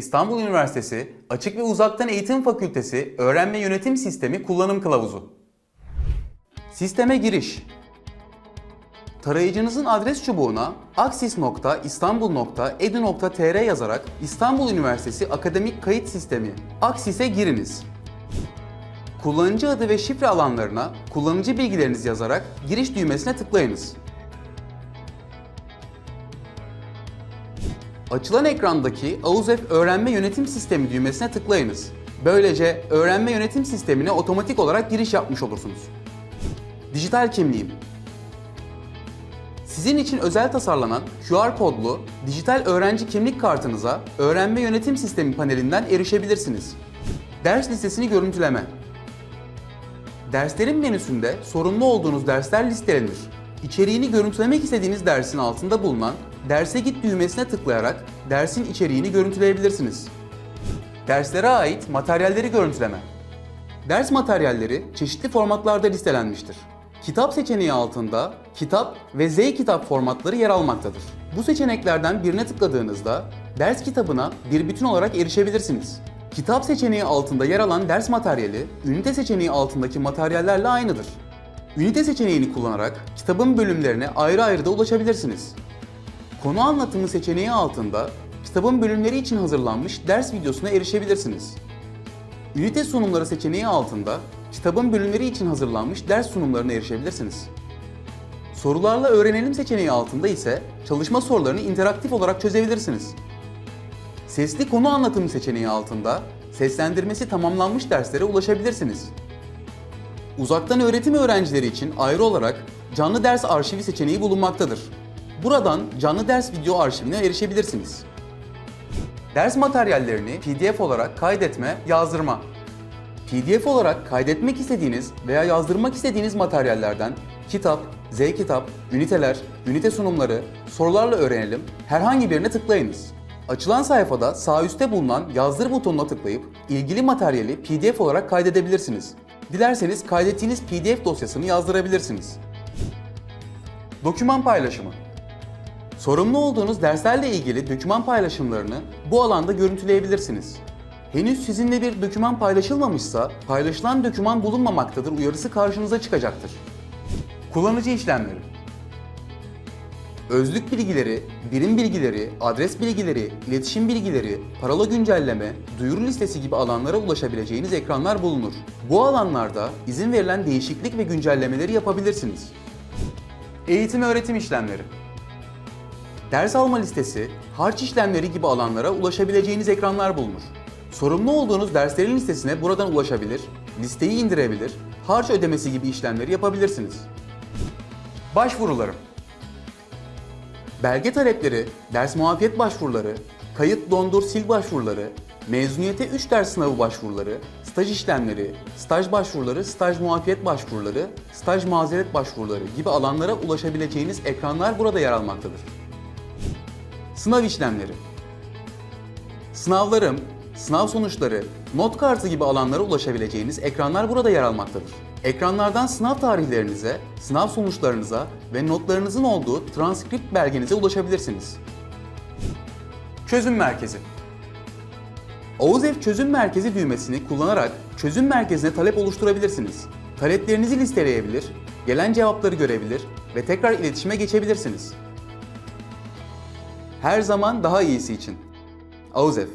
İstanbul Üniversitesi Açık ve Uzaktan Eğitim Fakültesi Öğrenme Yönetim Sistemi Kullanım Kılavuzu. Sisteme giriş. Tarayıcınızın adres çubuğuna aksis.istanbul.edu.tr yazarak İstanbul Üniversitesi Akademik Kayıt Sistemi Aksis'e giriniz. Kullanıcı adı ve şifre alanlarına kullanıcı bilgilerinizi yazarak giriş düğmesine tıklayınız. Açılan ekrandaki AUZEF Öğrenme Yönetim Sistemi düğmesine tıklayınız. Böylece öğrenme yönetim sistemine otomatik olarak giriş yapmış olursunuz. Dijital kimliğim. Sizin için özel tasarlanan QR kodlu dijital öğrenci kimlik kartınıza öğrenme yönetim sistemi panelinden erişebilirsiniz. Ders listesini görüntüleme. Derslerin menüsünde sorumlu olduğunuz dersler listelenir. İçeriğini görüntülemek istediğiniz dersin altında bulunan Derse git düğmesine tıklayarak dersin içeriğini görüntüleyebilirsiniz. Derslere ait materyalleri görüntüleme. Ders materyalleri çeşitli formatlarda listelenmiştir. Kitap seçeneği altında kitap ve Z-kitap formatları yer almaktadır. Bu seçeneklerden birine tıkladığınızda ders kitabına bir bütün olarak erişebilirsiniz. Kitap seçeneği altında yer alan ders materyali, ünite seçeneği altındaki materyallerle aynıdır. Ünite seçeneğini kullanarak kitabın bölümlerine ayrı ayrı da ulaşabilirsiniz. Konu anlatımı seçeneği altında kitabın bölümleri için hazırlanmış ders videosuna erişebilirsiniz. Ünite sunumları seçeneği altında kitabın bölümleri için hazırlanmış ders sunumlarına erişebilirsiniz. Sorularla öğrenelim seçeneği altında ise çalışma sorularını interaktif olarak çözebilirsiniz. Sesli konu anlatımı seçeneği altında seslendirmesi tamamlanmış derslere ulaşabilirsiniz. Uzaktan öğretim öğrencileri için ayrı olarak canlı ders arşivi seçeneği bulunmaktadır. Buradan canlı ders video arşivine erişebilirsiniz. Ders materyallerini PDF olarak kaydetme, yazdırma. PDF olarak kaydetmek istediğiniz veya yazdırmak istediğiniz materyallerden kitap, Z-kitap, üniteler, ünite sunumları, sorularla öğrenelim herhangi birine tıklayınız. Açılan sayfada sağ üstte bulunan yazdır butonuna tıklayıp ilgili materyali PDF olarak kaydedebilirsiniz. Dilerseniz kaydettiğiniz PDF dosyasını yazdırabilirsiniz. Doküman paylaşımı Sorumlu olduğunuz derslerle ilgili doküman paylaşımlarını bu alanda görüntüleyebilirsiniz. Henüz sizinle bir doküman paylaşılmamışsa paylaşılan doküman bulunmamaktadır uyarısı karşınıza çıkacaktır. Kullanıcı işlemleri Özlük bilgileri, birim bilgileri, adres bilgileri, iletişim bilgileri, parola güncelleme, duyuru listesi gibi alanlara ulaşabileceğiniz ekranlar bulunur. Bu alanlarda izin verilen değişiklik ve güncellemeleri yapabilirsiniz. Eğitim öğretim işlemleri Ders alma listesi, harç işlemleri gibi alanlara ulaşabileceğiniz ekranlar bulunur. Sorumlu olduğunuz derslerin listesine buradan ulaşabilir, listeyi indirebilir, harç ödemesi gibi işlemleri yapabilirsiniz. Başvurularım Belge talepleri, ders muafiyet başvuruları, kayıt dondur sil başvuruları, mezuniyete 3 ders sınavı başvuruları, staj işlemleri, staj başvuruları, staj muafiyet başvuruları, staj mazeret başvuruları gibi alanlara ulaşabileceğiniz ekranlar burada yer almaktadır. Sınav işlemleri. Sınavlarım, sınav sonuçları, not kartı gibi alanlara ulaşabileceğiniz ekranlar burada yer almaktadır. Ekranlardan sınav tarihlerinize, sınav sonuçlarınıza ve notlarınızın olduğu transkript belgenize ulaşabilirsiniz. Çözüm merkezi. OZEF Çözüm Merkezi düğmesini kullanarak çözüm merkezine talep oluşturabilirsiniz. Taleplerinizi listeleyebilir, gelen cevapları görebilir ve tekrar iletişime geçebilirsiniz. Her zaman daha iyisi için. AUZEF